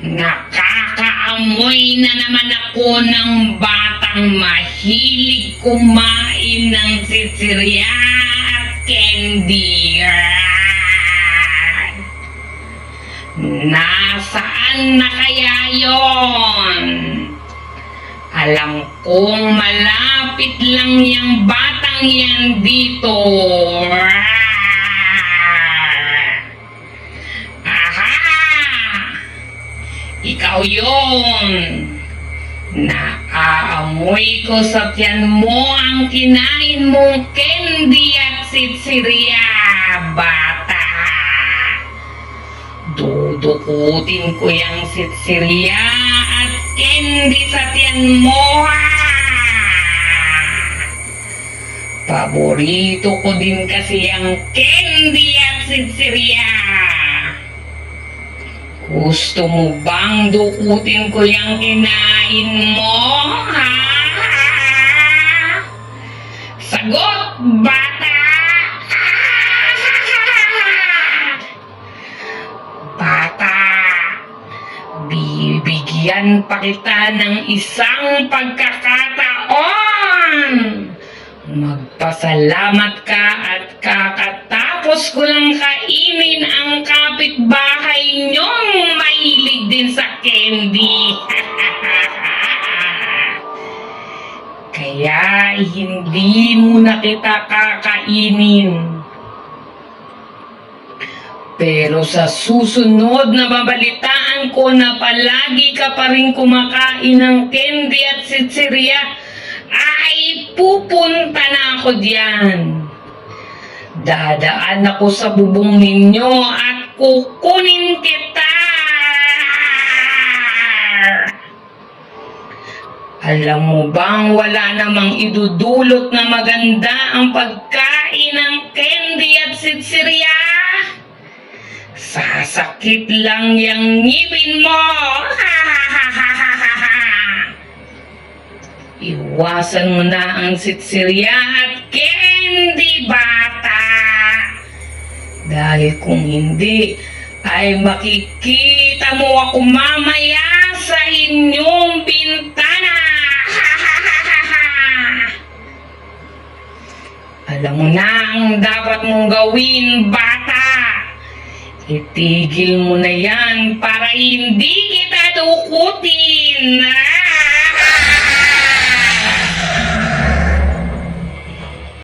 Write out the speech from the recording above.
Nakakaamoy na naman ako ng batang mahilig kumain ng sisirya at candy. Nasaan na kaya yon? Alam kong malapit lang yung batang yan dito. Ikaw yon. Naaamoy ko sa tiyan mo ang kinain mong candy at sitsirya, bata. Dudukutin ko yung sitsirya at candy sa tiyan mo, ha? Paborito ko din kasi ang candy at sitsirya. Gusto mo bang dukutin ko yung kinain mo, ha? Sagot, bata! Bata, bibigyan pa kita ng isang pagkakataon. Magpasalamat ka at kakatapos ko lang kainin candy. Kaya hindi mo na kita kakainin. Pero sa susunod na babalitaan ko na palagi ka pa rin kumakain ng candy at sitsirya, ay pupunta na ako diyan. Dadaan ako sa bubong ninyo at kukunin kita. Alam mo bang wala namang idudulot na maganda ang pagkain ng candy at sitsirya? Sasakit lang yung ngipin mo. Iwasan mo na ang sitsirya at candy bata. Dahil kung hindi, ay makikita mo ako mamaya sa inyong Alam mo na ang dapat mong gawin, bata. Itigil mo na yan para hindi kita dukutin.